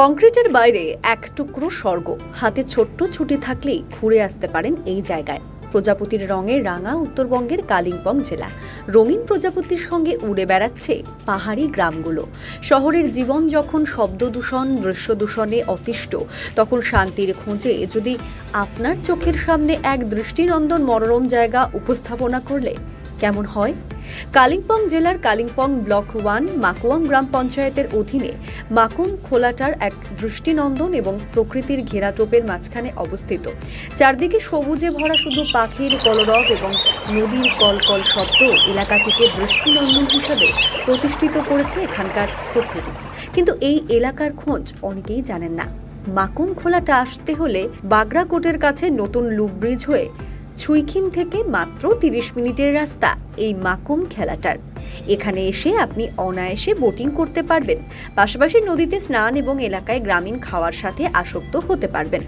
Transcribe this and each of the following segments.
কংক্রিটের বাইরে এক টুকরো স্বর্গ। হাতে ছোট্ট ছুটি থাকলেই ঘুরে আসতে পারেন এই জায়গায়। প্রজাপতির রঙে রাঙা উত্তরবঙ্গের কালিম্পং জেলা। রঙিন প্রজাপতির সঙ্গে উড়ে বেড়াচ্ছে পাহাড়ি গ্রামগুলো। শহরের জীবন যখন শব্দ দূষণ দৃশ্য দূষণে অতিষ্ঠ, তখন শান্তির খোঁজে যদি আপনার চোখের সামনে এক দৃষ্টিনন্দন মনোরম জায়গা উপস্থাপনা করলে কেমন হয়? কালিম্পং জেলার কালিম্পং ব্লক ওয়ান মাকুয়াং গ্রাম পঞ্চায়েতের অধীনে মাকুম খোলাটার এক দৃষ্টিনন্দন এবং প্রকৃতির ঘেরাটোপের মাঝখানে অবস্থিত। চারদিকে সবুজে ভরা শুধু পাখির কলরব এবং নদীর কলকল শব্দ এলাকাটিকে দৃষ্টিনন্দন হিসাবে প্রতিষ্ঠিত করেছে এখানকার প্রকৃতি। কিন্তু এই এলাকার খোঁজ অনেকেই জানেন না। মাকুম খোলাটা আসতে হলে বাগড়াকোটের কাছে নতুন লুপ ব্রিজ হয়ে ছুইখিম থেকে মাত্র তিরিশ মিনিটের রাস্তা এই মাকুম খেলাটার। এখানে এসে আপনি অনায়াসে বোটিং করতে পারবেন। পাশাপাশি নদীতে স্নান এবং এলাকায় গ্রামীণ খাওয়ার সাথে আসক্ত হতে পারবেন।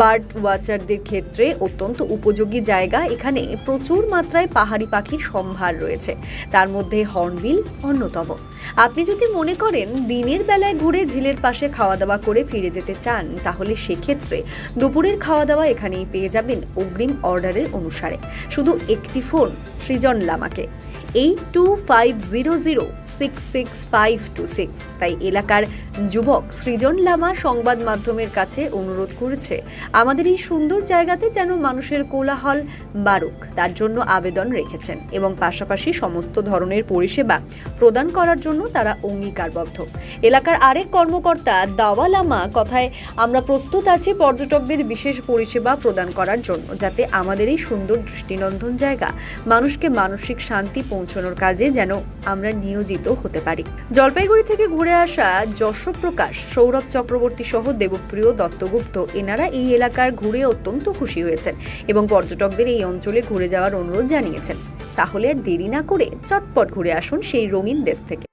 বার্ড ওয়াচারদের ক্ষেত্রে অত্যন্ত উপযোগী জায়গা এখানে। প্রচুর মাত্রায় পাহাড়ি পাখির সম্ভার রয়েছে। তার মধ্যে হর্নবিল অন্যতম। আপনি যদি মনে করেন দিনের বেলায় ঘুরে ঝিলের পাশে খাওয়া দাওয়া করে ফিরে যেতে চান, তাহলে সেক্ষেত্রে দুপুরের খাওয়া দাওয়া এখানেই পেয়ে যাবেন অগ্রিম অর্ডারের অনুসারে। শুধু একটি phone, Srijan লামাকে। Eight two five zero zero six six five two six তাই এলাকার যুবক সৃজন লামা সংবাদ মাধ্যমের কাছে অনুরোধ করেছে, আমাদের এই সুন্দর জায়গাতে যেন মানুষের কোলাহল বারুক তার জন্য আবেদন রেখেছেন এবং পাশাপাশি সমস্ত ধরনের পরিষেবা প্রদান করার জন্য তারা অঙ্গীকারবদ্ধ। এলাকার আরেক কর্মকর্তা দাওয়া লামা কথায়, আমরা প্রস্তুত আছি পর্যটকদের বিশেষ পরিষেবা প্রদান করার জন্য, যাতে আমাদের এই সুন্দর দৃষ্টিনন্দন জায়গা মানুষকে মানসিক শান্তি পৌঁছানোর কাজে যেন আমরা নিয়োজিত হতে পারি। জলপাইগুড়ি থেকে ঘুরে আসা যশপ্রকাশ, সৌরভ চক্রবর্তী সহ দেবপ্রিয় দত্তগুপ্ত এনারা এই এলাকার ঘুরে অত্যন্ত খুশি হয়েছেন এবং পর্যটকদের এই অঞ্চলে ঘুরে যাওয়ার অনুরোধ জানিয়েছেন। তাহলে আর দেরি না করে চটপট ঘুরে আসুন সেই রঙিন দেশ থেকে।